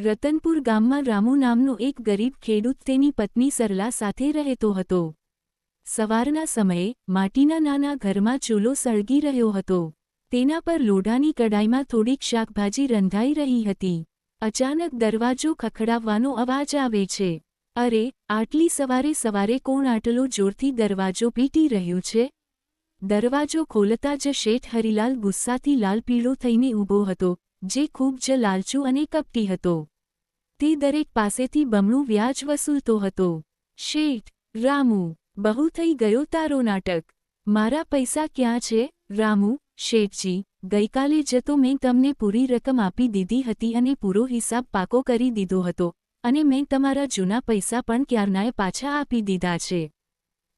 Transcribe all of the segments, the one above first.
રતનપુર ગામમાં રામુ નામનો એક ગરીબ ખેડૂત તેની પત્ની સરલા સાથે રહેતો હતો. સવારના સમયે માટીના નાના ઘરમાં ચૂલો સળગી રહ્યો હતો. તેના પર લોઢાની કડાઈમાં થોડીક શાકભાજી રંધાઈ રહી હતી. અચાનક દરવાજો ખખડાવવાનો અવાજ આવે છે. અરે, આટલી સવારે સવારે કોણ આટલો જોરથી દરવાજો પીટી રહ્યું છે? દરવાજો ખોલતા જ શેઠ હરિલાલ ગુસ્સાથી લાલ પીળો થઈને ઊભો હતો. જે ખૂબ જ લાલચુ અને કપટી હતો. તે દરેક પાસેથી બમણું વ્યાજ વસૂલતો હતો. શેઠ, રામુ, બહુ થઈ ગયો તારો નાટક. મારા પૈસા ક્યાં છે? રામુ, શેઠજી, ગઈકાલે જતો મેં તમને પૂરી રકમ આપી દીધી હતી અને પૂરો હિસાબ પાકો કરી દીધો હતો અને મેં તમારા જૂના પૈસા પણ ક્યારનાય પાછા આપી દીધા છે.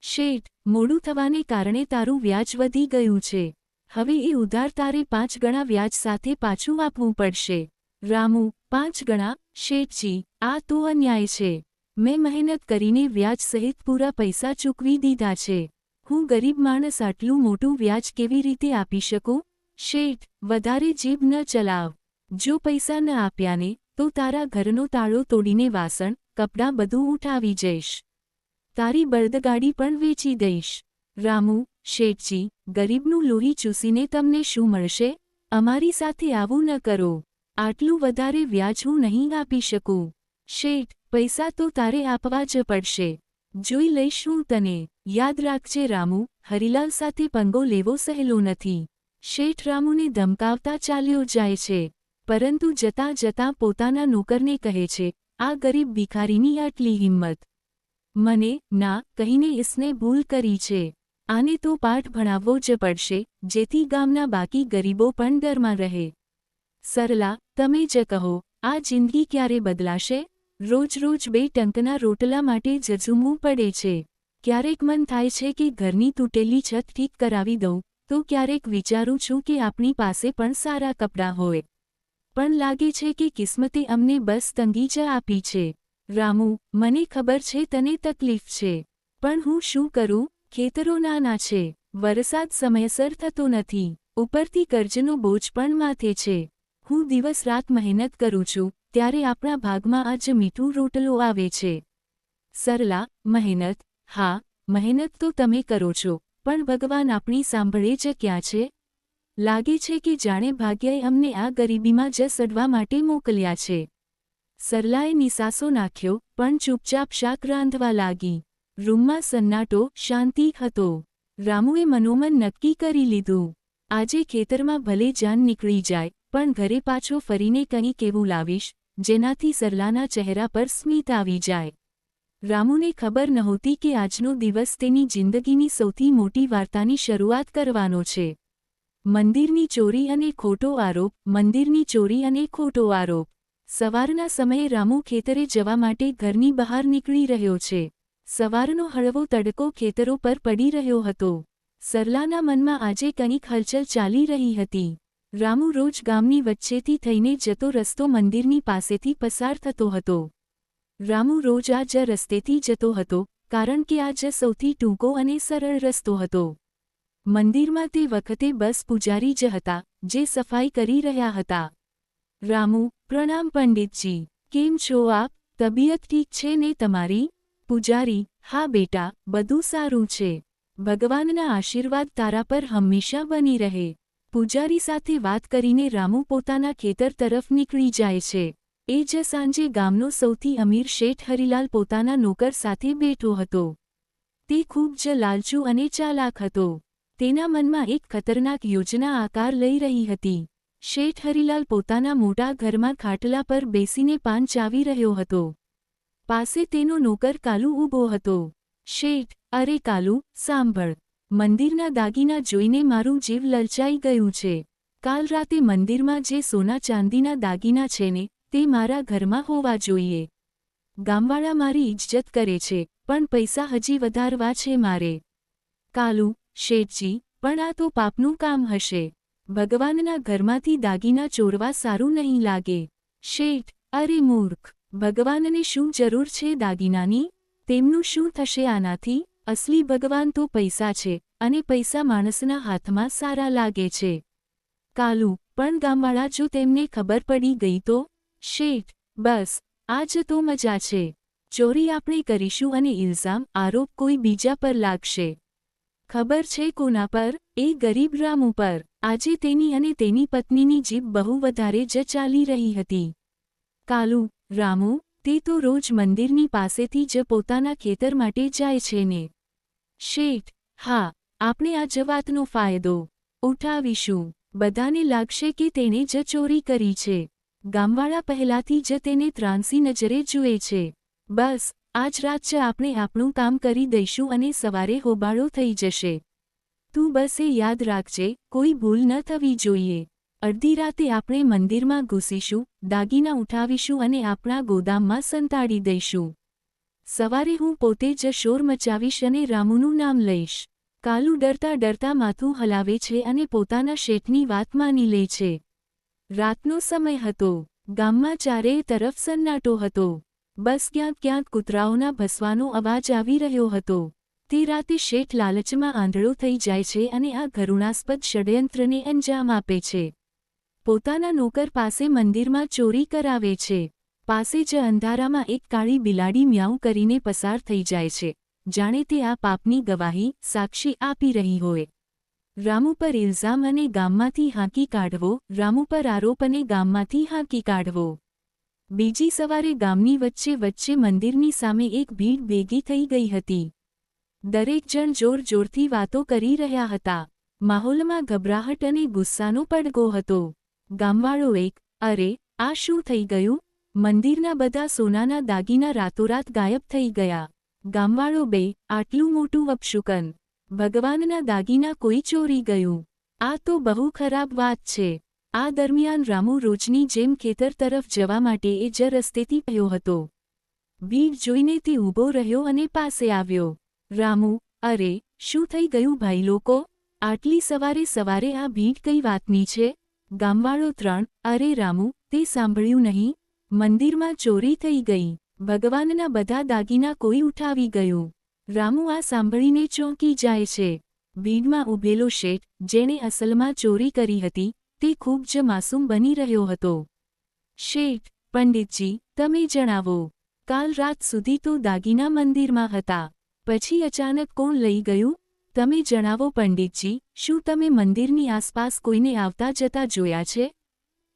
શેઠ, મોડું થવાને કારણે તારું વ્યાજ વધી ગયું છે. હવે એ ઉધાર તારે પાંચ ગણા વ્યાજ સાથે પાછું આપવું પડશે. રામુ, પાંચ ગણા? શેઠજી, આ તો અન્યાય છે. મેં મહેનત કરીને વ્યાજ સહિત પૂરા પૈસા ચૂકવી દીધા છે. હું ગરીબ માણસ આટલું મોટું વ્યાજ કેવી રીતે આપી શકું? શેઠ, વધારે જીભ ન ચલાવ. જો પૈસા ન આપ્યાને, તો તારા ઘરનો તાળો તોડીને વાસણ, કપડાં બધું ઉઠાવી જઈશ. તારી બળદગાડી પણ વેચી દઈશ. રામુ શેઠજી, ગરીબનું લોહી ચૂસીને તમને શું મળશે? અમારી સાથે આવું ન કરો. આટલું વધારે વ્યાજ હું નહીં આપી શકું. શેઠ, પૈસા તો તારે આપવા જ પડશે. જોઈ લઈશ હું તને. યાદ રાખજે રામુ, હરિલાલ સાથે પંગો લેવો સહેલો નથી. શેઠ રામુને ધમકાવતા ચાલ્યો જાય છે. પરંતુ જતાં જતાં પોતાના નોકરને કહે છે, આ ગરીબ ભિખારીની આટલી હિંમત. મને, ના, કહીને ઇસને ભૂલ કરી છે. આને તો પાઠ ભણાવવો જ પડશે, જેથી ગામના બાકી ગરીબો પણ ઘરમાં રહે. સરલા, તમે જ કહો, આ જિંદગી ક્યારે બદલાશે? રોજ રોજ બે ટંકના રોટલા માટે જજુમવું પડે છે. ક્યારેક મન થાય છે કે ઘરની તૂટેલી છત ઠીક કરાવી દઉં, તો ક્યારેક વિચારું છું કે આપણી પાસે પણ સારા કપડાં હોય. પણ લાગે છે કે કિસ્મતે અમને બસ તંગી જ આપી છે. રામુ, મને ખબર છે તને તકલીફ છે. પણ હું શું કરું? ખેતરો નાના છે વરસાદ સમયસર થતો નથી, ઉપરથી કર્જનો બોજ પણ માથે છે. હું દિવસ રાત મહેનત કરું છું, ત્યારે આપણા ભાગમાં આજ મીઠું રોટલો આવે છે. સરલા, મહેનત, હા, મહેનત તો તમે કરો છો, પણ ભગવાન આપણી સાંભળે જ ક્યાં છે? લાગે છે કે જાણે ભાગ્યએ અમને આ ગરીબીમાં જ સડવા માટે મોકલ્યા છે. સરલાએ નિસાસો નાખ્યો, પણ ચૂપચાપ શાક રાંધવા લાગી. રૂમમાં સન્નાટો શાંતિ હતો. રામુએ મનોમન નક્કી કરી લીધું. આજે ખેતરમાં ભલે જાન નીકળી જાય, પણ ઘરે પાછો ફરીને કંઈક એવું લાવીશ, જેનાથી સરલાના ચહેરા પર સ્મિત આવી જાય. રામુને ખબર નહોતી કે આજનો દિવસ તેની જિંદગીની સૌથી મોટી વાર્તાની શરૂઆત કરવાનો છે. મંદિરની ચોરી અને ખોટો આરોપ, મંદિરની ચોરી અને ખોટો આરોપ. સવારના સમયે રામુ ખેતરે જવા માટે ઘરની બહાર નીકળી રહ્યો છે. સવારનો હળવો તડકો ખેતરો પર પડી રહ્યો હતો. સરલાના મનમાં આજે કંઈક હલચલ ચાલી રહી હતી. રામુ રોજ ગામની વચ્ચેથી થઈને જતો રસ્તો મંદિરની પાસેથી પસાર થતો હતો. રામુ રોજ આ જ રસ્તેથી જતો હતો, કારણ કે આ જ સૌથી ટૂંકો અને સરળ રસ્તો હતો. મંદિરમાં તે વખતે બસ પૂજારી જ હતા, જે સફાઈ કરી રહ્યા હતા. રામુ, પ્રણામ પંડિતજી, કેમ છો આપ? તબિયત ઠીક છે ને તમારી? પૂજારી, હા બેટા, બધું સારું છે. ભગવાનના આશીર્વાદ તારા પર હંમેશા બની રહે. પૂજારી સાથે વાત કરીને રામુ પોતાના ખેતર તરફ નીકળી જાય છે. એ જ સાંજે ગામનો સૌથી અમીર શેઠ હરિલાલ પોતાના નોકર સાથે બેઠો હતો. તે ખૂબ જ લાલચુ અને ચાલાક હતો. તેના મનમાં એક ખતરનાક યોજના આકાર લઈ રહી હતી. શેઠ હરિલાલ પોતાના મોટા ઘરમાં ખાટલા પર બેસીને પાન ચાવી રહ્યો હતો. પાસે તેનો નોકર કાલુ ઊભો હતો. શેઠ, અરે કાલુ, સાંભળ. મંદિરના દાગીના જોઈને મારું જીવ લલચાઈ ગયું છે. કાલ રાતે મંદિરમાં જે સોના ચાંદીના દાગીના છે ને, તે મારા ઘરમાં હોવા જોઈએ. ગામવાળા મારી ઇજ્જત કરે છે, પણ પૈસા હજી વધારવા છે મારે. કાલુ, શેઠજી, પણ આ તો પાપનું કામ હશે. ભગવાનના ઘરમાંથી દાગીના ચોરવા સારું નહીં લાગે. શેઠ, અરે મૂર્ખ. ભગવાનને શું જરૂર છે દાગીનાની? તેમનું શું થશે આનાથી? અસલી ભગવાન તો પૈસા છે અને પૈસા માણસના હાથમાં સારા લાગે છે. કાલુ, પણ ગામવાળા જો તેમને ખબર પડી ગઈ તો? શેઠ, બસ આ જ તો મજા છે. ચોરી આપણે કરીશું અને ઇલ્ઝામ, આરોપ કોઈ બીજા પર લાગશે. ખબર છે કોના પર? એ ગરીબ રામ ઉપર. આજે તેની અને તેની પત્નીની જીભ બહુ વધારે જ ચાલી રહી હતી. કાલુ, રામુ, તે તો રોજ મંદિરની પાસેથી જ પોતાના ખેતર માટે જાય છે ને. શેઠ, હા, આપણે આ જ વાતનો ફાયદો ઉઠાવીશું. બધાને લાગશે કે તેણે જ ચોરી કરી છે. ગામવાળા પહેલાથી જ તેને ત્રાંસી નજરે જુએ છે. બસ, આજ રાત જ આપણે આપણું કામ કરી દઈશું અને સવારે હોબાળો થઈ જશે. તું બસ એ યાદ રાખજે, કોઈ ભૂલ ન થવી જોઈએ. અડધી રાતે આપણે મંદિરમાં ઘૂસીશું, દાગીના ઉઠાવીશું અને આપણા ગોદામમાં સંતાડી દઈશું. સવારે હું પોતે જ શોર મચાવીશ અને રામુનું નામ લઈશ. કાલુ ડરતા ડરતા માથું હલાવે છે અને પોતાના શેઠની વાત માની લે છે. રાતનો સમય હતો. ગામમાં ચારેય તરફ સન્નાટો હતો. બસ ક્યાંક ક્યાંક કૂતરાઓના ભસવાનો અવાજ આવી રહ્યો હતો. તે રાતે શેઠ લાલચમાં આંધળો થઈ જાય છે અને આ ઘરુણાસ્પદ ષડયંત્રને અંજામ આપે છે. પોતાના નોકર પાસે મંદિરમાં ચોરી કરાવે છે. પાસે જ અંધારામાં એક કાળી બિલાડી મ્યાઉ કરીને પસાર થઈ જાય છે. જાણે તે આ પાપની ગવાહી, સાક્ષી આપી રહી હોય. રામુ પર ઇલ્ઝામ અને ગામમાંથી હાંકી કાઢવો, રામુ પર આરોપ અને ગામમાંથી હાંકી કાઢવો. બીજી સવારે ગામની વચ્ચે વચ્ચે મંદિરની સામે એક ભીડ ભેગી થઈ ગઈ હતી. દરેક જણ જોર જોરથી વાતો કરી રહ્યા હતા. માહોલમાં ગભરાહટ અને ગુસ્સાનો પડઘો હતો. ગામવાળો એક, અરે, આ શું થઈ ગયું? મંદિરના બધા સોનાના દાગીના રાતોરાત ગાયબ થઈ ગયા. ગામવાળો બે, આટલું મોટું વપશુકન. ભગવાનના દાગીના કોઈ ચોરી ગયું. આ તો બહુ ખરાબ વાત છે. આ દરમિયાન રામુ રોજની જેમ ખેતર તરફ જવા માટે એ જ રસ્તેથી ગયો હતો. ભીડ જોઈને તે ઊભો રહ્યો અને પાસે આવ્યો. રામુ, અરે, શું થઈ ગયું ભાઈ લોકો? આટલી સવારે સવારે આ ભીડ કઈ વાતની છે? ગામવાળો ત્રણ, અરે રામુ, તે સાંભળ્યું નહીં? મંદિરમાં ચોરી થઈ ગઈ. ભગવાનના બધા દાગીના કોઈ ઉઠાવી ગયું. રામુ આ સાંભળીને ચોંકી જાય છે. ભીડમાં ઊભેલો શેઠ, જેણે અસલમાં ચોરી કરી હતી, તે ખૂબ જ માસૂમ બની રહ્યો હતો. શેઠ, પંડિતજી, તમે જણાવો. કાલ રાત સુધી તો દાગીના મંદિરમાં હતા. પછી અચાનક કોણ લઈ ગયું? તમે જણાવો, પંડિતજી, શું તમે મંદિરની આસપાસ કોઈને આવતા જતા જોયા છે?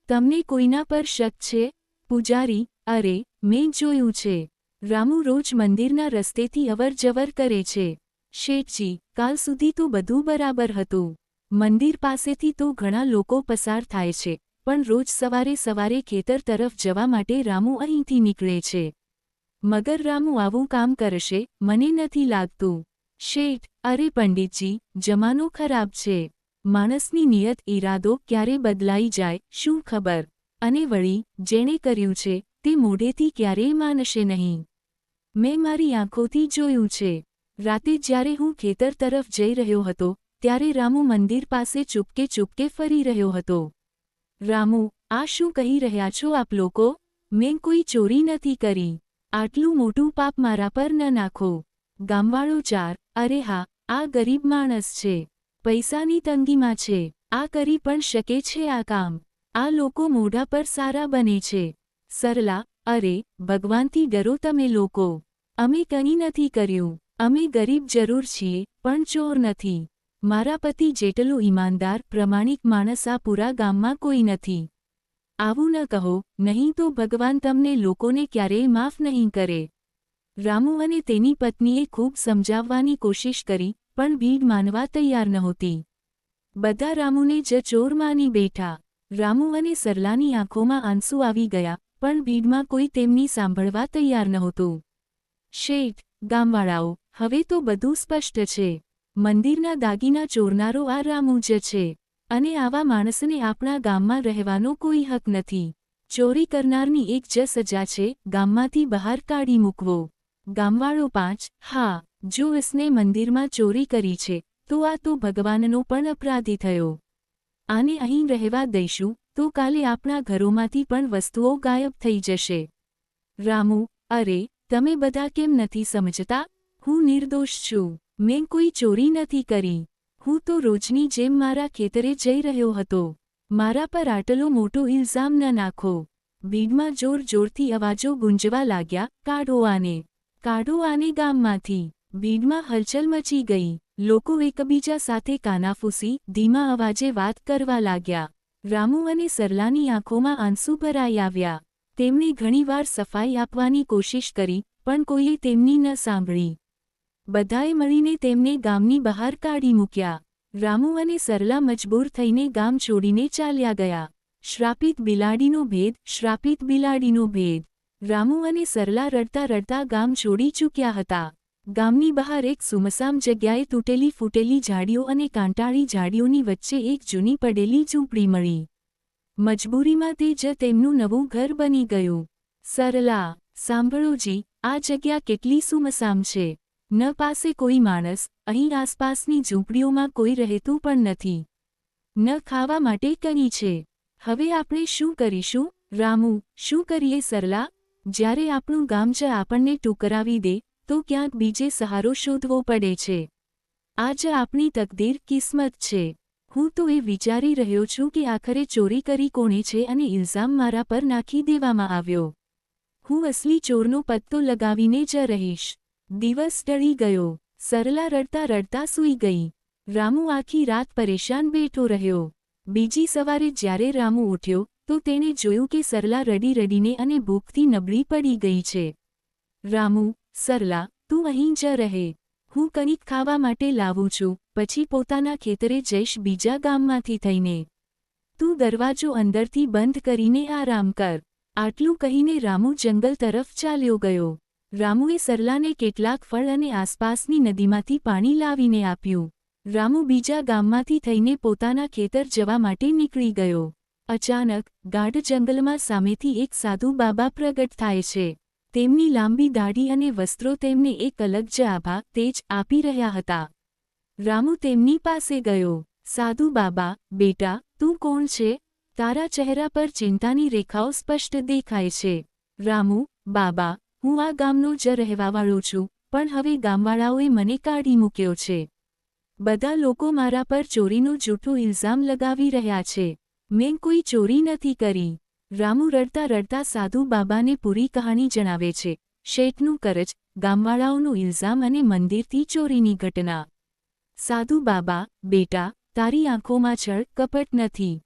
તમને કોઈના પર શક છે? પૂજારી, અરે, મેં જોયું છે. રામુ રોજ મંદિરના રસ્તેથી અવર જવર કરે છે. શેઠજી, કાલ સુધી તો બધું બરાબર હતું. મંદિર પાસેથી તો ઘણા લોકો પસાર થાય છે, પણ રોજ સવારે સવારે ખેતર તરફ જવા માટે રામુ અહીંથી નીકળે છે. મગર રામુ આવું કામ કરશે, મને નથી લાગતું. શેઠ, અરે પંડિતજી, જમાનો ખરાબ છે. માણસની નિયત ઈરાદો ક્યારે બદલાઈ જાય, શું ખબર? અને વળી, જેણે કર્યું છે, તે મોઢેથી ક્યારેય માનશે નહીં. મેં મારી આંખોથી જોયું છે. રાતે જ્યારે હું ખેતર તરફ જઈ રહ્યો હતો, ત્યારે રામુ મંદિર પાસે ચૂપકે ચૂપકે ફરી રહ્યો હતો. રામુ, આ શું કહી રહ્યા છો આપ લોકો? મેં કોઈ ચોરી નથી કરી. આટલું મોટું પાપ મારા પર ન નાખો. ગામવાળો ચાર, અરે હા, આ ગરીબ માણસ છે. પૈસાની તંગીમાં છે. આ કરી પણ શકે છે આ કામ. આ લોકો મોઢા પર સારા બને છે. સરલા, અરે, ભગવાનથી ડરો તમે લોકો. અમે કંઈ નથી કર્યું. અમે ગરીબ જરૂર છીએ, પણ ચોર નથી. મારા પતિ જેટલો ઈમાનદાર, પ્રમાણિક માણસ આ પૂરા ગામમાં કોઈ નથી. આવું ન કહો, નહીં તો ભગવાન તમને લોકોને ક્યારેય માફ નહીં કરે. રામુ અને તેની પત્નીએ ખૂબ સમજાવવાની કોશિશ કરી, પણ ભીડ માનવા તૈયાર નહોતી. બધા રામુને જ ચોર માની બેઠા. રામુ અને સરલાની આંખોમાં આંસુ આવી ગયા, પણ ભીડમાં કોઈ તેમની સાંભળવા તૈયાર નહોતું. શેઠ, ગામવાળાઓ, હવે તો બધું સ્પષ્ટ છે. મંદિરના દાગીના ચોરનારો આ રામુ જ છે. અને આવા માણસને આપણા ગામમાં રહેવાનો કોઈ હક નથી. ચોરી કરનારની એક જ સજા છે, ગામમાંથી બહાર કાઢી મૂકવો. ગામવાળો પાંચ, હા, જો ઇસને મંદિરમાં ચોરી કરી છે, તો આ તો ભગવાનનો પણ અપરાધી થયો. આને અહીં રહેવા દઈશું, તો કાલે આપણા ઘરોમાંથી પણ વસ્તુઓ ગાયબ થઈ જશે. રામુ, અરે, તમે બધા કેમ નથી સમજતા? હું નિર્દોષ છું, મેં કોઈ ચોરી નથી કરી. હું તો રોજની જેમ મારા ખેતરે જઈ રહ્યો હતો. મારા પર આટલો મોટો ઇલ્ઝામ ન નાખો. ભીડમાં જોર જોરથી અવાજો ગુંજવા લાગ્યા, કાઢો આને. કાઢો ગામમાંથી ભીડમાં હલચલ મચી ગઈ. લોકો એકબીજા સાથે કાનાફૂસી ધીમા અવાજે વાત કરવા લાગ્યા. રામુ અને સરલાની આંખોમાં આંસુ ભરાઈ આવ્યા. તેમણે ઘણીવાર સફાઈ આપવાની કોશિશ કરી, પણ કોઈએ તેમની ન સાંભળી. બધાએ મળીને તેમને ગામની બહાર કાઢી મૂક્યા. રામુ અને સરલા મજબૂર થઈને ગામ છોડીને ચાલ્યા ગયા. શ્રાપિત બિલાડીનો ભેદ, શ્રાપિત બિલાડીનો ભેદ. રામુ અને સરલા રડતા રડતા ગામ છોડી ચૂક્યા હતા. ગામની બહાર એક સુમસામ જગ્યાએ તૂટેલી ફૂટેલી ઝાડીઓ અને કાંટાળી ઝાડીઓની વચ્ચે એક જૂની પડેલી ઝૂંપડી મળી. મજબૂરીમાં તે જ તેમનું નવું ઘર બની ગયું. સરલા સાંભળોજી આ જગ્યા કેટલી સુમસામ છે. ન પાસે કોઈ માણસ, અહીં આસપાસની ઝૂંપડીઓમાં કોઈ રહેતું પણ નથી. ન ખાવા માટે કંઈ છે. હવે આપણે શું કરીશું? રામુ, શું કરીએ સરલા? જ્યારે આપણું ગામ જ આપણને ટુકરાવી દે, તો ક્યાંક બીજે સહારો શોધવો પડે છે. આ જ આપણી તકદીર કિસ્મત છે. હું તો એ વિચારી રહ્યો છું કે આખરે ચોરી કરી કોણે છે અને ઇલ્ઝામ મારા પર નાખી દેવામાં આવ્યો. હું અસલી ચોરનો પત્તો લગાવીને જ રહીશ. દિવસ ડળી ગયો. સરલા રડતા રડતા સૂઈ ગઈ. રામુ આખી રાત પરેશાન બેઠો રહ્યો. બીજી સવારે જ્યારે રામુ ઉઠ્યો તો તેણે જોયું કે સરલા રડી રડીને અને ભૂખથી નબળી પડી ગઈ છે. રામુ, સરલા, તું અહીં જ રહે. હું કંઈક ખાવા માટે લાવું છું. પછી પોતાના ખેતરે જઈશ બીજા ગામમાંથી થઈને. તું દરવાજો અંદરથી બંધ કરીને આરામ કર. આટલું કહીને રામુ જંગલ તરફ ચાલ્યો ગયો. રામુએ સરલાને કેટલાક ફળ અને આસપાસની નદીમાંથી પાણી લાવીને આપ્યું. રામુ બીજા ગામમાંથી થઈને પોતાના ખેતર જવા માટે નીકળી ગયો. અચાનક, ગાઢ જંગલમાં સામેથી એક સાધુ બાબા પ્રગટ થાય છે. તેમની લાંબી દાઢી અને વસ્ત્રો તેમને એક અલગ જ આભા, તેજ આપી રહ્યા હતા. રામુ તેમની પાસે ગયો. સાધુ બાબા, બેટા, તું કોણ છે? તારા ચહેરા પર ચિંતાની રેખાઓ સ્પષ્ટ દેખાય છે. રામુ, બાબા, હું આ ગામનો જ રહેવાવાળો છું, પણ હવે ગામવાળાઓએ મને કાઢી મૂક્યો છે. બધા લોકો મારા પર ચોરીનો જૂઠો ઇલ્ઝામ લગાવી રહ્યા છે. મેં કોઈ ચોરી નથી કરી. રામુ રડતા રડતા સાધુ બાબાને પૂરી કહાણી જણાવે છે. શેઠનું કરજ, ગામવાળાઓનો ઇલ્ઝામ અને મંદિરથી ચોરીની ઘટના. સાધુ બાબા, બેટા, તારી આંખોમાં છળ કપટ નથી.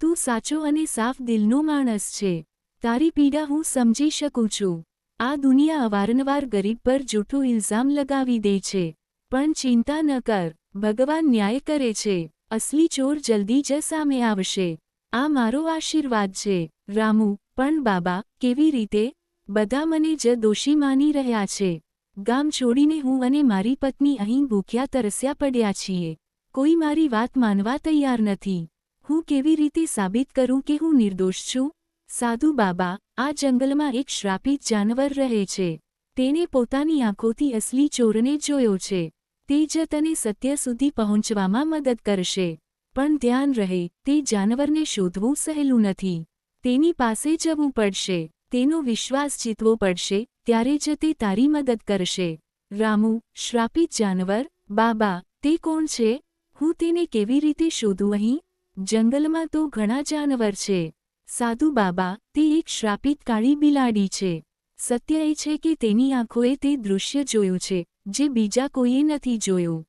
તું સાચો અને સાફ દિલનો માણસ છે. તારી પીડા હું સમજી શકું છું. આ દુનિયા અવારનવાર ગરીબ પર જૂઠું ઇલ્ઝામ લગાવી દે છે. પણ ચિંતા ન કર. ભગવાન ન્યાય કરે છે. અસલી ચોર જલ્દી જ સામે આવશે. આ મારો આશીર્વાદ છે. રામુ, પણ બાબા, કેવી રીતે? બધા મને જ દોષી માની રહ્યા છે. ગામ છોડીને હું અને મારી પત્ની અહીં ભૂખ્યા તરસ્યા પડ્યા છીએ. કોઈ મારી વાત માનવા તૈયાર નથી. હું કેવી રીતે સાબિત કરું કે હું નિર્દોષ છું? સાધુ બાબા, આ જંગલમાં એક શ્રાપિત જાનવર રહે છે. તેણે પોતાની આંખોથી અસલી ચોરને જોયો છે. તે જ તને સત્ય સુધી પહોંચવામાં મદદ કરશે. પણ ધ્યાન રહે, તે જાનવરને શોધવું સહેલું નથી. તેની પાસે જવું પડશે, તેનો વિશ્વાસ જીતવો પડશે, ત્યારે જ તે તારી મદદ કરશે. રામુ, શ્રાપિત જાનવર, બાબા, તે કોણ છે? હું તેને કેવી રીતે શોધું અહીં? જંગલમાં તો ઘણા જાનવર છે. સાધુ બાબા, તે એક શ્રાપિત કાળી બિલાડી છે. સત્ય એ છે કે તેની આંખોએ તે દૃશ્ય જોયું છે. જે બીજા કોઈએ નથી જોયું.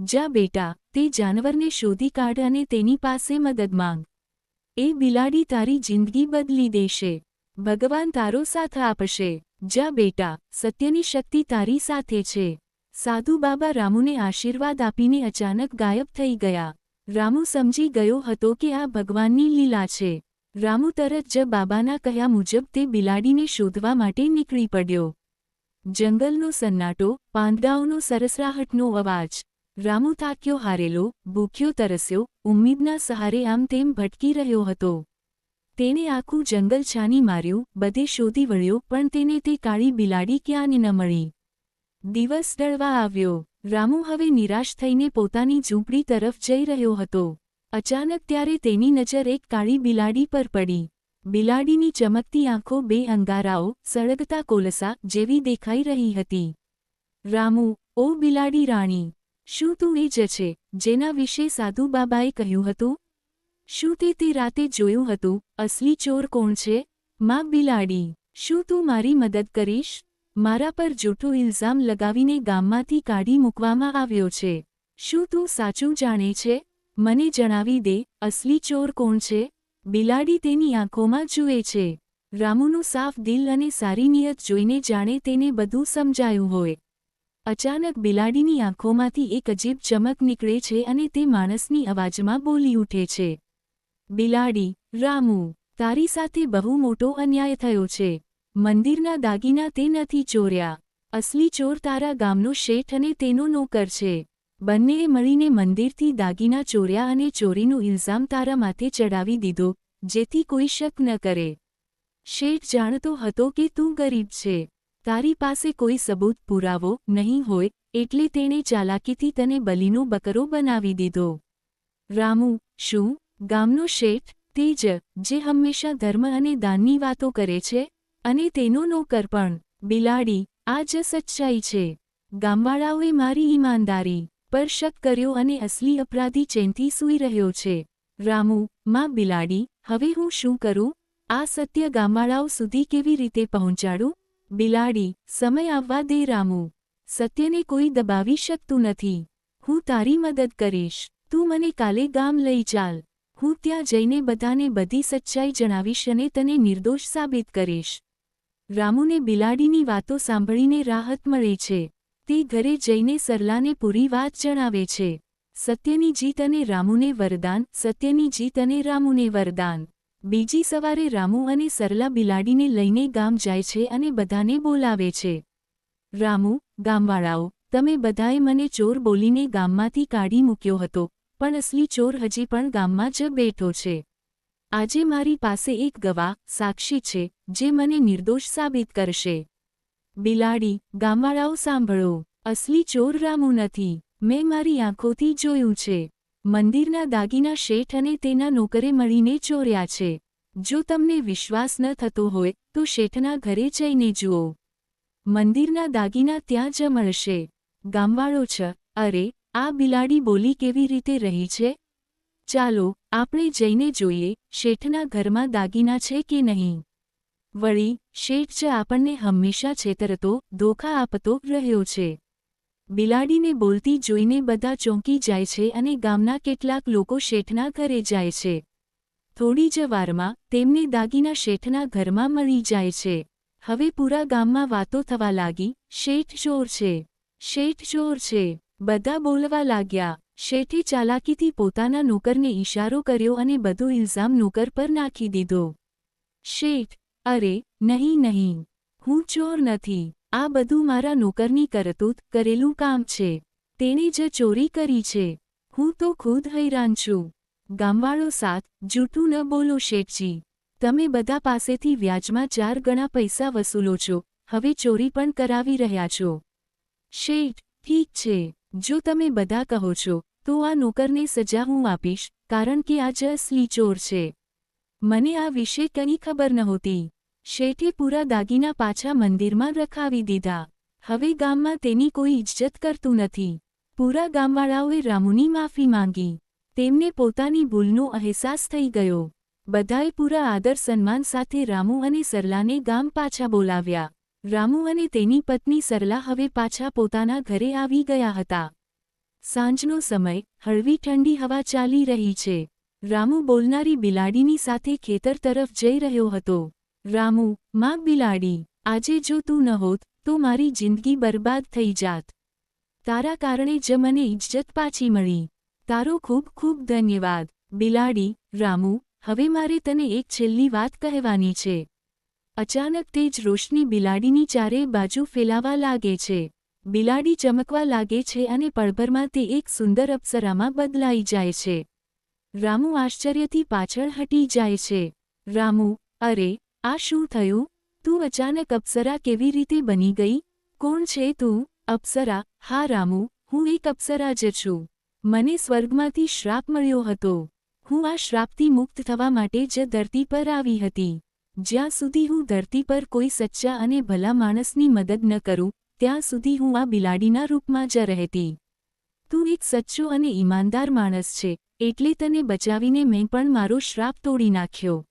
જા બેટા, તે જાનવરને શોધી કાઢ અને તેની પાસે મદદ માંગ. એ બિલાડી તારી જિંદગી બદલી દેશે. ભગવાન તારો સાથ આપશે. જા બેટા, સત્યની શક્તિ તારી સાથે છે. સાધુ બાબા રામુને આશીર્વાદ આપીને અચાનક ગાયબ થઈ ગયા. રામુ સમજી ગયો હતો કે આ ભગવાનની લીલા છે. રામુ તરત જ બાબાના કહ્યા મુજબ તે બિલાડીને શોધવા માટે નીકળી પડ્યો. જંગલનો સન્નાટો, પાંદડાઓનો સરસરાહટનો અવાજ, રામુ તાક્યો હારેલો, ભૂખ્યો તરસ્યો, ઉમ્મીદના સહારે આમ તેમ ભટકી રહ્યો હતો. તેણે આખું જંગલ છાની માર્યું, બધે શોધી વળ્યો, પણ તેને તે કાળી બિલાડી ક્યાંને ન મળી. દિવસ ડળવા આવ્યો. રામુ હવે નિરાશ થઈને પોતાની ઝૂંપડી તરફ જઈ રહ્યો હતો. અચાનક ત્યારે તેની નજર એક કાળી બિલાડી પર પડી. બિલાડીની ચમકતી આંખો બે અંગારાઓ, સળગતા કોલસા જેવી દેખાઈ રહી હતી. રામુ, ઓ બિલાડી રાણી, શું તું એ જ છે જેના વિશે સાધુ બાબાએ કહ્યું હતું? શું તે તે રાતે જોયું હતું? અસલી ચોર કોણ છે? માં બિલાડી, શું તું મારી મદદ કરીશ? મારા પર જૂઠો ઇલ્ઝામ લગાવીને ગામમાંથી કાઢી મૂકવામાં આવ્યો છે. શું તું સાચું જાણે છે? મને જણાવી દે, અસલી ચોર કોણ છે? બિલાડી તેની આંખોમાં જુએ છે. રામુનું સાફ દિલ અને સારી નિયત જોઈને જાણે તેને બધું સમજાયું હોય. અચાનક બિલાડીની આંખોમાંથી એક અજીબ ચમક નીકળે છે અને તે માણસની અવાજમાં બોલી ઉઠે છે. બિલાડી, રામુ, તારી સાથે બહુ મોટો અન્યાય થયો છે. મંદિરના દાગીના તે નથી ચોર્યા. અસલી ચોર તારા ગામનો શેઠ અને તેનો નોકર છે. બંનેએ મળીને મંદિરથી દાગીના ચોર્યા અને ચોરીનું ઇલ્ઝામ તારા માથે ચડાવી દીધો, જેથી કોઈ શક ન કરે. શેઠ જાણતો હતો કે તું ગરીબ છે. તારી પાસે કોઈ સબૂત પુરાવો નહીં હોય, એટલે તેણે ચાલાકીથી તને બલીનો બકરો બનાવી દીધો. રામુ, શું? ગામનો શેઠ, તેજ, જે હંમેશા ધર્મ અને દાનની વાતો કરે છે, અને તેનો નોકર પણ, બિલાડી, આ જ સચ્ચાઈ છે. ગામવાળાઓએ મારી ઈમાનદારી પર શક કર્યો અને અસલી અપરાધી ચેનથી સૂઈ રહ્યો છે. રામુ, માં બિલાડી, હવે હું શું કરું? આ સત્ય ગામવાળાઓ સુધી કેવી રીતે પહોંચાડું? બિલાડી, સમય આવવા દે રામુ. સત્યને કોઈ દબાવી શકતું નથી. હું તારી મદદ કરીશ. તું મને કાલે ગામ લઈ ચાલ. હું ત્યાં જઈને બધાને બધી સચ્ચાઈ જણાવીશ અને તને નિર્દોષ સાબિત કરીશ. રામુને બિલાડીની વાતો સાંભળીને રાહત મળે છે. તે ઘરે જઈને સરલાને પૂરી વાત જણાવે છે. સત્યની જીત અને રામુને વરદાન, સત્યની જીત અને રામુને વરદાન. બીજી સવારે રામુ અને સરલા બિલાડીને લઈને ગામ જાય છે અને બધાને બોલાવે છે. રામુ, ગામવાળાઓ, તમે બધાએ મને ચોર બોલીને ગામમાંથી કાઢી મૂક્યો હતો, પણ અસલી ચોર હજી પણ ગામમાં જ બેઠો છે. આજે મારી પાસે એક ગવાહ, સાક્ષી છે, જે મને નિર્દોષ સાબિત કરશે. બિલાડી, ગામવાળાઓ સાંભળો. અસલી ચોર રામુ નથી. મેં મારી આંખોથી જોયું છે. મંદિરના દાગીના શેઠ અને તેના નોકરે મળીને ચોર્યા છે. જો તમને વિશ્વાસ ન થતો હોય, તો શેઠના ઘરે જઈને જુઓ. મંદિરના દાગીના ત્યાં જ મળશે. ગામવાળો છ, અરે, આ બિલાડી બોલી કેવી રીતે રહી છે? ચાલો, આપણે જઈને જોઈએ, શેઠના ઘરમાં દાગીના છે કે નહીં? વળી, શેઠ જ આપણને હંમેશા છેતરતો, ધોખા આપતો રહ્યો છે. બિલાડીને બોલતી જોઈને બધા ચોંકી જાય છે અને ગામના કેટલાક લોકો શેઠના ઘરે જાય છે. થોડી જ વારમાં તેમને દાગીના શેઠના ઘરમાં મળી જાય છે. હવે પૂરા ગામમાં વાતો થવા લાગી, શેઠ ચોર છે. શેઠ ચોર છે. બધા બોલવા લાગ્યા. શેઠે ચાલાકીથી પોતાના નોકરને ઇશારો કર્યો અને બધો ઇલ્ઝામ નોકર પર નાખી દીધો. શેઠ અરે, નહીં નહીં. હું ચોર નથી. આ બધું મારા નોકરની કરતૂત કરેલું કામ છે. તેણે જ ચોરી કરી છે. હું તો ખુદ હૈરાન છું. ગામવાળો સાથ, જૂઠું ન બોલો શેઠજી. તમે બધા પાસેથી વ્યાજમાં ચાર ગણા પૈસા વસૂલો છો. હવે ચોરી પણ કરાવી રહ્યા છો. શેઠ, ઠીક છે. જો તમે બધા કહો છો, તો આ નોકરને સજા હું આપીશ, કારણ કે આ જ અસલી ચોર છે. મને આ વિશે કંઈ ખબર નહોતી. શેઠે પૂરા દાગીના પાછા મંદિરમાં રખાવી દીધા. હવે ગામમાં તેની કોઈ ઇજ્જત કરતું નથી. પૂરા ગામવાળાઓએ રામુની માફી માંગી. તેમને પોતાની ભૂલનો અહેસાસ થઈ ગયો. બધાએ પૂરા આદર સન્માન સાથે રામુ અને સરલાને ગામ પાછા બોલાવ્યા. રામુ અને તેની પત્ની સરલા હવે પાછા પોતાના ઘરે આવી ગયા હતા. સાંજનો સમય, હળવી ઠંડી હવા ચાલી રહી છે. રામુ બોલનારી બિલાડીની સાથે ખેતર તરફ જઈ રહ્યો હતો. રામુ માં બિલાડી, આજે જો તું ન હોત, તો મારી જિંદગી બરબાદ થઈ જાત. તારા કારણે જ મને ઇજ્જત પાછી મળી. તારો ખૂબ ખૂબ ધન્યવાદ. બિલાડી, રામુ, હવે મારે તને એક છેલ્લી વાત કહેવાની છે. અચાનક તે જ રોશની બિલાડીની ચારે બાજુ ફેલાવા લાગે છે. બિલાડી ચમકવા લાગે છે અને પળભરમાં તે એક સુંદર અપ્સરામાં બદલાઈ જાય છે. રામુ આશ્ચર્યથી પાછળ હટી જાય છે. રામુ, અરે, આ શું થયું? તું અચાનક અપ્સરા કેવી રીતે બની ગઈ? કોણ છે તું? અપ્સરા, હા રામુ, હું એક અપ્સરા જ છું. મને સ્વર્ગમાંથી શ્રાપ મળ્યો હતો. હું આ શ્રાપથી મુક્ત થવા માટે જ ધરતી પર આવી હતી. જ્યાં સુધી હું ધરતી પર કોઈ સચ્ચા અને ભલા માણસની મદદ ન કરું, ત્યાં સુધી હું આ બિલાડીના રૂપમાં જ રહેતી. તું એક સચ્ચો અને ઈમાનદાર માણસ છે, એટલે તને બચાવીને મેં પણ મારો શ્રાપ તોડી નાખ્યો.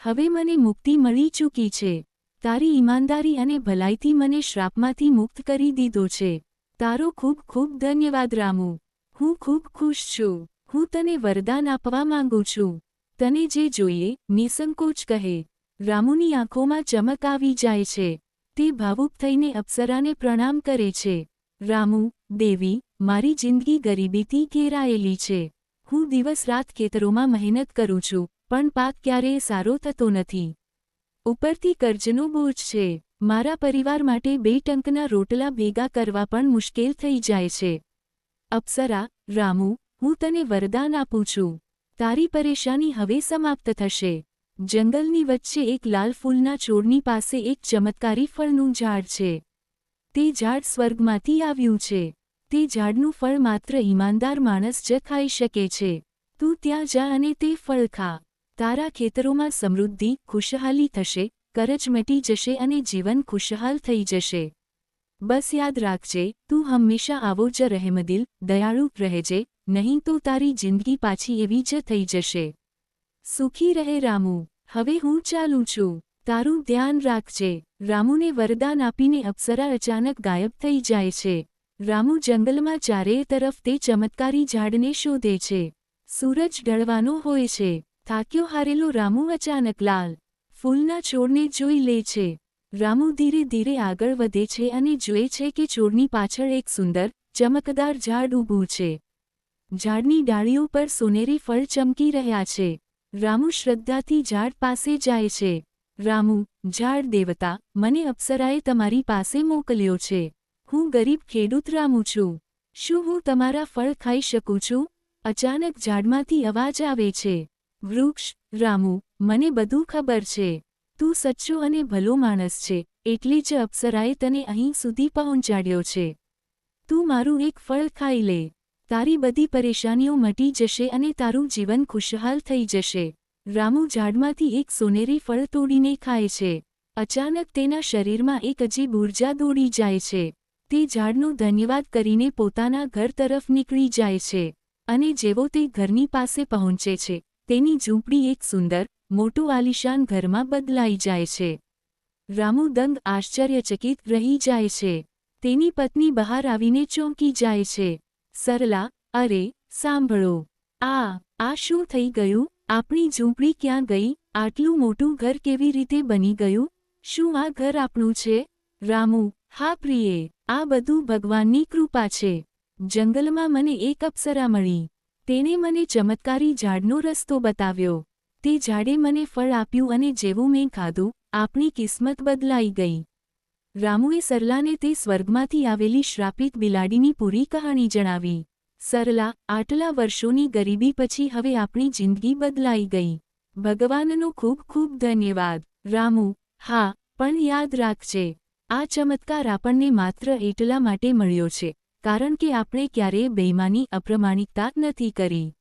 હવે મને મુક્તિ મળી ચૂકી છે. તારી ઈમાનદારી અને ભલાઈથી મને શ્રાપમાંથી મુક્ત કરી દીધો છે. તારો ખૂબ ખૂબ ધન્યવાદ રામુ. હું ખૂબ ખુશ છું. હું તને વરદાન આપવા માંગુ છું. તને જે જોઈએ, નિસંકોચ કહે. રામુની આંખોમાં ચમક આવી જાય છે. તે ભાવુક થઈને અપ્સરાને પ્રણામ કરે છે. રામુ દેવી, મારી જિંદગી ગરીબીથી ઘેરાયેલી છે. હું દિવસ રાત ખેતરોમાં મહેનત કરું છું, પણ પાક ક્યારેય સારો થતો નથી. ઉપરથી કર્જનો બોજ છે. મારા પરિવાર માટે બે ટંકના રોટલા ભેગા કરવા પણ મુશ્કેલ થઈ જાય છે. અપ્સરા, રામુ, હું તને વરદાન આપું છું. તારી પરેશાની હવે સમાપ્ત થશે. જંગલની વચ્ચે એક લાલ ફૂલના છોડની પાસે એક ચમત્કારી ફળનું ઝાડ છે. તે ઝાડ સ્વર્ગમાંથી આવ્યું છે. તે ઝાડનું ફળ માત્ર ઈમાનદાર માણસ જ ખાઈ શકે છે. તું ત્યાં જા અને તે ફળ ખા. તારા ખેતરોમાં સમૃદ્ધિ, ખુશહાલી થશે, કરજ મટી જશે અને જીવન ખુશહાલ થઈ જશે. બસ યાદ રાખજે, તું હંમેશા આવો જ રહેમદિલ, દયાળુ રહેજે, નહીં તો તારી જિંદગી પાછી એવી જ થઈ જશે. સુખી રહે રામુ. હવે હું ચાલું છું. તારું ધ્યાન રાખજે. રામુને વરદાન આપીને અપ્સરા અચાનક ગાયબ થઈ જાય છે. રામુ જંગલમાં ચારેય તરફ તે ચમત્કારી ઝાડને શોધે છે. સૂરજ ઢળવાનો હોય છે. થાક્યો હારેલો રામુ અચાનક લાલ ફૂલના છોડને જોઈ લે છે. રામુ ધીરે ધીરે આગળ વધે છે અને જુએ છે કે છોડની પાછળ એક સુંદર, ચમકદાર ઝાડ ઊભું છે. ઝાડની ડાળીઓ પર સોનેરી ફળ ચમકી રહ્યા છે. રામુ શ્રદ્ધાથી ઝાડ પાસે જાય છે. રામુ, ઝાડ દેવતા, મને અપ્સરાએ તમારી પાસે મોકલ્યો છે. હું ગરીબ ખેડૂત રામુ છું. શું હું તમારા ફળ ખાઈ શકું છું? અચાનક ઝાડમાંથી અવાજ આવે છે. વૃક્ષ, રામુ, મને બધું ખબર છે. તું સચ્ચો અને ભલો માણસ છે, એટલે જ અપ્સરાએ તને અહીં સુધી પહોંચાડ્યો છે. તું મારું એક ફળ ખાઈ લે. તારી બધી પરેશાનીઓ મટી જશે અને તારું જીવન ખુશહાલ થઈ જશે. રામુ ઝાડમાંથી એક સોનેરી ફળ તોડીને ખાય છે. અચાનક તેના શરીરમાં એક અજીબ ઊર્જા દોડી જાય છે. તે ઝાડનો ધન્યવાદ કરીને પોતાના ઘર તરફ નીકળી જાય છે અને જેવો તે ઘરની પાસે પહોંચે છે, તેની ઝૂંપડી એક સુંદર, મોટું આલિશાન ઘરમાં બદલાઈ જાય છે. રામુ દંગ આશ્ચર્યચકિત રહી જાય છે. તેની પત્ની બહાર આવીને ચોંકી જાય છે. સરલા, અરે, સાંભળો. આ આ શું થઈ ગયું? આપણી ઝૂંપડી ક્યાં ગઈ? આટલું મોટું ઘર કેવી રીતે બની ગયું? શું આ ઘર આપણું છે? રામુ હા પ્રિયે, આ બધું ભગવાનની કૃપા છે. જંગલમાં મને એક અપ્સરા મળી. તેણે મને ચમત્કારી ઝાડનો રસ્તો બતાવ્યો. તે ઝાડે મને ફળ આપ્યું અને જેવું મેં ખાધું, આપણી કિસ્મત બદલાઈ ગઈ. રામુએ સરલાને તે સ્વર્ગમાંથી આવેલી શ્રાપિત બિલાડીની પૂરી કહાણી જણાવી. સરલા, આટલા વર્ષોની ગરીબી પછી હવે આપણી જિંદગી બદલાઈ ગઈ. ભગવાનનો ખૂબ ખૂબ ધન્યવાદ. રામુ, હા, પણ યાદ રાખજે. આ ચમત્કાર આપણને માત્ર એટલા માટે મળ્યો છે, કારણ કે આપણે ક્યારેય બેઈમાની અપ્રમાણિકતા નથી કરી.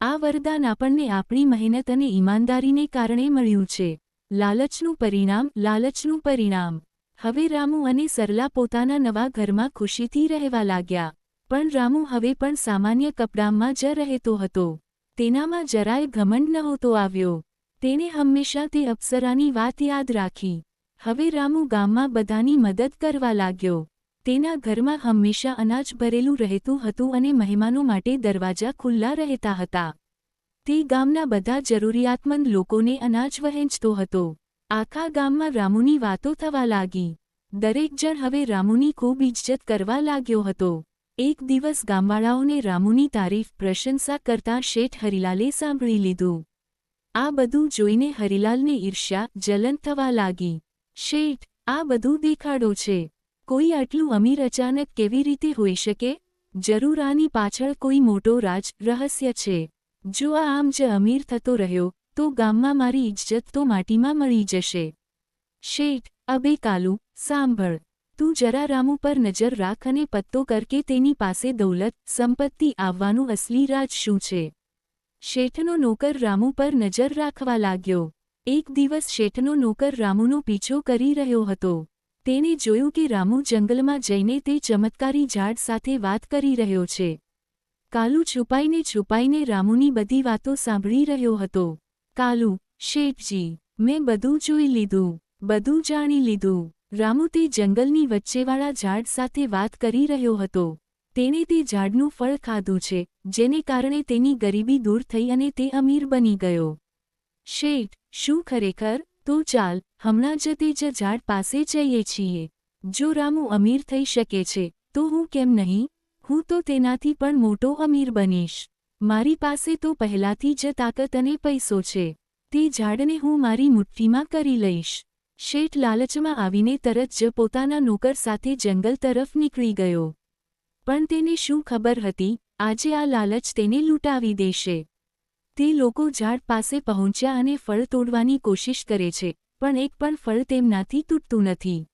આ વરદાન આપણને આપણી મહેનત અને ઈમાનદારીને કારણે મળ્યું છે. લાલચનું પરિણામ લાલચનું પરિણામ. હવે રામુ અને સરલા પોતાના નવા ઘરમાં ખુશીથી રહેવા લાગ્યા. પણ રામુ હવે પણ સામાન્ય કપડામાં જ રહેતો હતો. તેનામાં જરાય ઘમંડ નહોતો આવ્યો. તેણે હંમેશા તે અપ્સરાની વાત યાદ રાખી. હવે રામુ ગામમાં બધાની મદદ કરવા લાગ્યો. તેના ઘરમાં હંમેશા અનાજ ભરેલું રહેતું હતું અને મહેમાનો માટે દરવાજા ખુલ્લા રહેતા હતા. તે ગામના બધા જરૂરિયાતમંદ લોકોને અનાજ વહેંચતો હતો. આખા ગામમાં રામુની વાતો થવા લાગી. દરેક જણ હવે રામુની ખૂબ ઇજ્જત કરવા લાગ્યો હતો. એક દિવસ ગામવાળાઓને રામુની તારીફ પ્રશંસા કરતા શેઠ હરિલાલે સાંભળી લીધું. આ બધું જોઈને હરિલાલને ઈર્ષ્યા જલન થવા લાગી. શેઠ, આ બધું દેખાડો છે. કોઈ આટલું અમીર અચાનક કેવી રીતે હોઈ શકે? જરૂર આની પાછળ કોઈ મોટો રાજ, રહસ્ય છે. જો આ આમ જ અમીર થતો રહ્યો, તો ગામમાં મારી ઇજ્જત તો માટીમાં મળી જશે. શેઠ અબે કાલુ, સાંભળ. તું જરા રામુ પર નજર રાખ અને પત્તો કર કે તેની પાસે દૌલત, સંપત્તિ આવવાનું અસલી રાજ શું છે? શેઠનો નોકર રામુ પર નજર રાખવા લાગ્યો. એક દિવસ શેઠનો નોકર રામુનો પીછો કરી રહ્યો હતો. તેણે જોયું કે રામુ જંગલમાં જઈને તે ચમત્કારી ઝાડ સાથે વાત કરી રહ્યો છે. કાલુ છુપાઈને છુપાઈને રામુની બધી વાતો સાંભળી રહ્યો હતો. કાલુ, શેઠજી, મેં બધું જોઈ લીધું, બધું જાણી લીધું. રામુ તે જંગલની વચ્ચેવાળા ઝાડ સાથે વાત કરી રહ્યો હતો. તેણે તે ઝાડનું ફળ ખાધું છે, જેને કારણે તેની ગરીબી દૂર થઈ અને તે અમીર બની ગયો. શેઠ, શું ખરેખર? તો ચાલ, હમણાં જ તે જ ઝાડ પાસે જઈએ છીએ. જો રામુ અમીર થઈ શકે છે, તો હું કેમ નહીં? હું તો તેનાથી પણ મોટો અમીર બનીશ. મારી પાસે તો પહેલાથી જ તાકત અને પૈસો છે. તે ઝાડને હું મારી મુઠ્ઠીમાં કરી લઈશ. શેઠ લાલચમાં આવીને તરત જ પોતાના નોકર સાથે જંગલ તરફ નીકળી ગયો. પણ તેને શું ખબર હતી? આજે આ લાલચ તેને લૂંટાવી દેશે. તે લોકો ઝાડ પાસે પહોંચ્યા અને ફળ તોડવાની કોશિશ કરે છે, પણ એક પણ ફળ તેમનાથી તૂટતું નથી.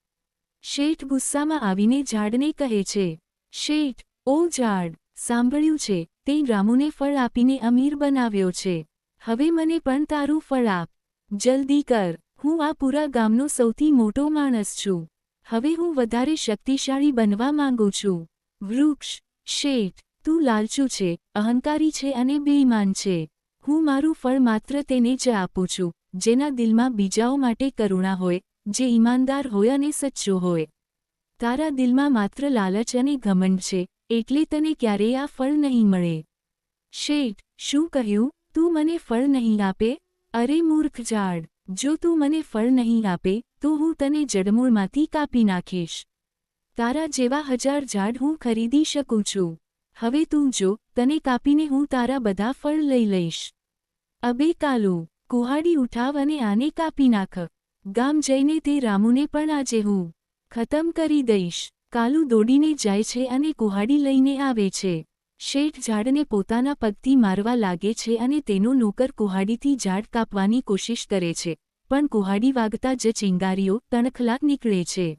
શેઠ ગુસ્સામાં આવીને ઝાડને કહે છે, શેઠ, ઓ ઝાડ, સાંભળ્યું છે, તે રામુને ફળ આપીને અમીર બનાવ્યો છે. હવે મને પણ તારું ફળ આપ. જલ્દી કર. હું આ પૂરા ગામનો સૌથી મોટો માણસ છું. હવે હું વધારે શક્તિશાળી બનવા માંગુ છું. વૃક્ષ, શેઠ, તું લાલચું છે, અહંકારી છે અને બેઈમાન છે. હું મારું ફળ માત્ર તેને જ આપું છું, જેના દિલમાં બીજાઓ માટે કરુણા હોય, જે ઈમાનદાર હોય અને સચ્ચો હોય. તારા દિલમાં માત્ર લાલચ અને ઘમંડ છે, એટલે તને ક્યારેય આ ફળ નહીં મળે. શેઠ, શું કહ્યું? તું મને ફળ નહીં આપે? અરે મૂર્ખ ઝાડ, જો તું મને ફળ નહીં આપે, તો હું તને જડમૂળમાંથી કાપી નાખીશ. તારા જેવા હજાર ઝાડ હું ખરીદી શકું છું. હવે તું જો, તને કાપીને હું તારા બધા ફળ લઈ લઈશ. અબે કાલુ, કુહાડી ઉઠાવ અને આને કાપી નાખ. ગામ જઈને તે રામુને પણ આજે હું ખતમ કરી દઈશ. કાલુ દોડીને જાય છે અને કુહાડી લઈને આવે છે. શેઠ ઝાડને પોતાના પગથી મારવા લાગે છે અને તેનો નોકર કુહાડીથી ઝાડ કાપવાની કોશિશ કરે છે. પણ કુહાડી વાગતા જ ચિંગારીઓ તણખલાક નીકળે છે.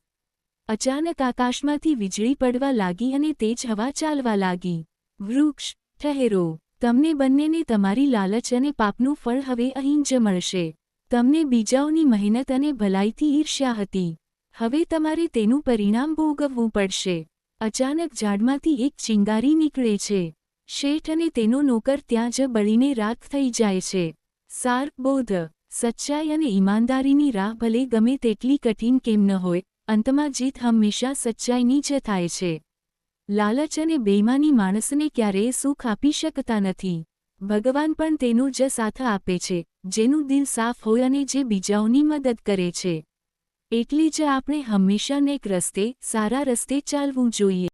અચાનક આકાશમાંથી વીજળી પડવા લાગી અને તેજ હવા ચાલવા લાગી. વૃક્ષ, ઠહેરો. તમને બંનેને તમારી લાલચ અને પાપનું ફળ હવે અહીં જ મળશે. તમને બીજાઓની મહેનત અને ભલાઈથી ઈર્ષ્યા હતી. હવે તમારે તેનું પરિણામ ભોગવવું પડશે. અચાનક ઝાડમાંથી એક ચિંગારી નીકળે છે. શેઠ અને તેનો નોકર ત્યાં જ બળીને રાખ થઈ જાય છે. સાર, બોધ, સચ્ચાઈ અને ઈમાનદારીની રાહ ભલે ગમે તેટલી કઠિન કેમ ન હોય, અંતમાં જીત હંમેશા સચ્ચાઈની જ થાય છે. લાલચ અને બેઈમાની માણસને ક્યારેય સુખ આપી શકતા નથી. ભગવાન પણ તેનો જ સાથ આપે છે, જેનું દિલ સાફ હોય અને જે બીજાઓની મદદ કરે છે. એટલે જ આપણે હંમેશા નેક રસ્તે, સારા રસ્તે ચાલવું જોઈએ.